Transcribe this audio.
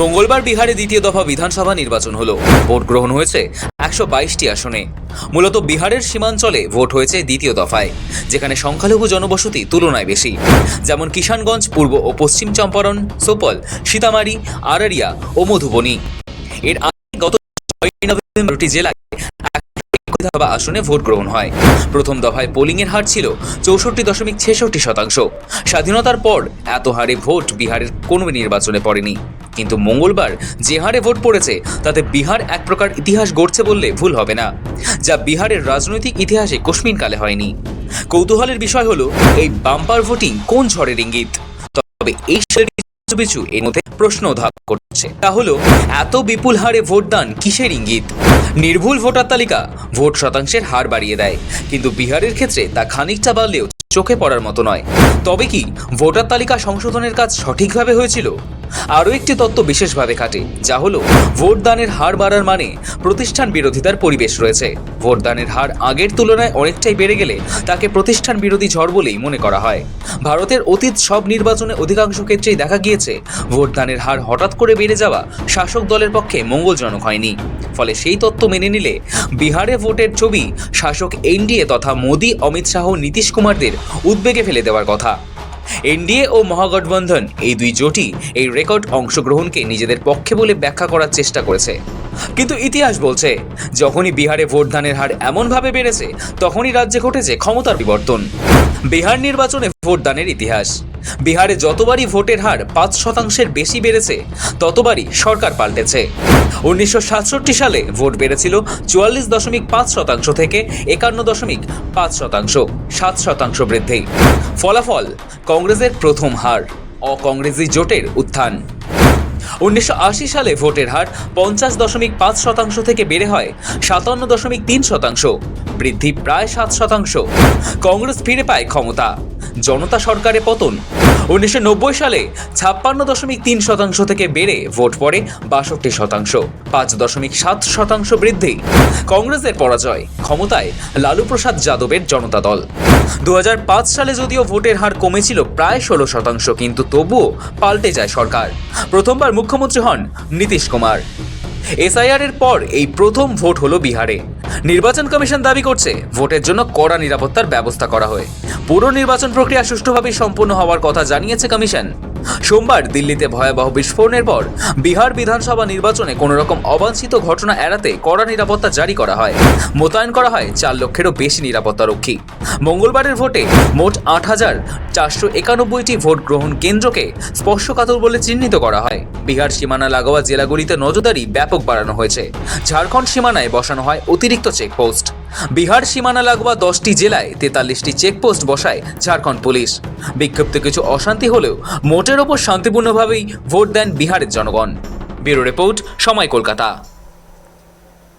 মঙ্গলবার বিহারে দ্বিতীয় দফা বিধানসভা নির্বাচন হলো। ভোট গ্রহণ হয়েছে একশো বাইশটি আসনে। মূলত বিহারের সীমাঞ্চলে ভোট হয়েছে দ্বিতীয় দফায়, যেখানে সংখ্যালঘু জনবসতি তুলনায় বেশি। যেমন কিষানগঞ্জ, পূর্ব ও পশ্চিম চম্পারণ, সোপল, সীতামারি আরারিয়া ও মধুবনী। এর আগে গত নভেম্বরটি জেলায় দফা আসনে ভোট গ্রহণ হয়। প্রথম দফায় পোলিংয়ের হার ছিল চৌষট্টি দশমিক ছেষট্টি শতাংশ। স্বাধীনতার পর এত হারে ভোট বিহারের কোনো নির্বাচনে পড়েনি। কিন্তু মঙ্গলবার যে হারে ভোট পড়েছে, তাতে বিহার এক প্রকার ইতিহাস গড়ছে বললে ভুল হবে না, যা বিহারের রাজনৈতিক ইতিহাসে কোশ্মিনকালে হয়নি। কৌতূহলের বিষয় হলো, এই বাম্পার ভোটিং কোন ঝড়ের ইঙ্গিত? তবে এই কিছু এর মধ্যে প্রশ্ন ধাপ করছে। তা হলো, এত বিপুল হারে ভোটদান কিসের ইঙ্গিত? নির্ভুল ভোটার তালিকা ভোট শতাংশের হার বাড়িয়ে দেয়, কিন্তু বিহারের ক্ষেত্রে তা খানিকটা বাড়লেও চোখে পড়ার মতো নয়। তবে কি ভোটার তালিকা সংশোধনের কাজ সঠিকভাবে হয়েছিল? আরও একটি তত্ত্ব বিশেষভাবে খাটে, যা হলো ভোটদানের হার বাড়ার মানে প্রতিষ্ঠান বিরোধিতার পরিবেশ রয়েছে। ভোটদানের হার আগের তুলনায় অনেকটাই বেড়ে গেলে তাকে প্রতিষ্ঠান বিরোধী ঝড় বলেই মনে করা হয়। ভারতের অতীত সব নির্বাচনে অধিকাংশ ক্ষেত্রেই দেখা গিয়েছে, ভোটদানের হার হঠাৎ করে বেড়ে যাওয়া শাসক দলের পক্ষে মঙ্গলজনক হয়নি। ফলে সেই তত্ত্ব মেনে নিলে বিহারে ভোটের ছবি শাসক এনডিএ তথা মোদী, অমিত শাহ, নীতিশ কুমারদের উদ্বেগে ফেলে দেওয়ার কথা। এনডিএ ও মহাগঠবন্ধন, এই দুই জোটই এই রেকর্ড অংশগ্রহণকে নিজেদের পক্ষে বলে ব্যাখ্যা করার চেষ্টা করেছে। কিন্তু ইতিহাস বলছে, যখনই বিহারে ভোটদানের হার এমনভাবে বেড়েছে, তখনই রাজ্যে ঘটেছে ক্ষমতার বিবর্তন। বিহার নির্বাচনে ভোটদানের ইতিহাস। বিহারে যতবারই ভোটের হার পাঁচ শতাংশের বেশি বেড়েছে, ততবারই সরকার পাল্টেছে। উনিশশো সাতষট্টি সালে ভোট বেড়েছিল চুয়াল্লিশ দশমিক পাঁচ শতাংশ থেকে একান্ন দশমিক পাঁচ শতাংশ, সাত শতাংশ বৃদ্ধি। ফলাফল, কংগ্রেসের প্রথম হার, অকংগ্রেসি জোটের উত্থান। উনিশশো আশি সালে ভোটের হার পঞ্চাশ দশমিক পাঁচ শতাংশ থেকে বেড়ে হয় সাতান্ন দশমিক তিন শতাংশ, বৃদ্ধি প্রায় সাত শতাংশ। কংগ্রেস ফিরে পায় ক্ষমতা। জনতা সরকারে পতন। উনিশশো নব্বই সালে ছাপ্পান্ন দশমিক তিন শতাংশ থেকে বেড়ে ভোট পড়ে বাষট্টি শতাংশ, পাঁচ দশমিক সাত শতাংশ বৃদ্ধি। কংগ্রেসের পরাজয় ক্ষমতায় লালু প্রসাদ যাদবের জনতা দল। দু হাজার পাঁচ সালে যদিও ভোটের হার কমেছিল প্রায় ষোলো শতাংশ, কিন্তু তবুও পাল্টে যায় সরকার। প্রথমবার মুখ্যমন্ত্রী হন নীতিশ কুমার। এসআইআর এর পর এই প্রথম ভোট হলো বিহারে। নির্বাচন কমিশন দাবি করছে ভোটের জন্য কড়া নিরাপত্তার ব্যবস্থা করা হয়। পুরো নির্বাচন প্রক্রিয়া সুষ্ঠুভাবে সম্পূর্ণ হওয়ার কথা জানিয়েছে কমিশন। সোমবার দিল্লিতে ভয়াবহ বিস্ফোরণের পর বিহার বিধানসভা নির্বাচনে কোনো রকম অবাঞ্ছিত ঘটনা এড়াতে কড়া নিরাপত্তা জারি করা হয়। মোতায়েন করা হয় চার লক্ষেরও বেশি নিরাপত্তা রক্ষী মঙ্গলবারের ভোটে মোট আট হাজার চারশো একানব্বইটি ভোট গ্রহণ কেন্দ্রকে স্পর্শকাতর বলে চিহ্নিত করা হয়। বিহার সীমানা লাগোয়া জেলাগুলিতে নজরদারি ব্যাপক বাড়ানো হয়েছে। ঝাড়খণ্ড সীমানায় বসানো হয় অতিরিক্ত চেকপোস্ট। বিহার সীমানা লাগোয়া দশটি জেলায় তেতাল্লিশটি চেকপোস্ট বসায় ঝাড়খণ্ড পুলিশ। বিক্ষিপ্ত কিছু অশান্তি হলেও মোটের ওপর শান্তিপূর্ণভাবেই ভোট দেন বিহারের জনগণ। ব্যুরো রিপোর্ট সময় কলকাতা।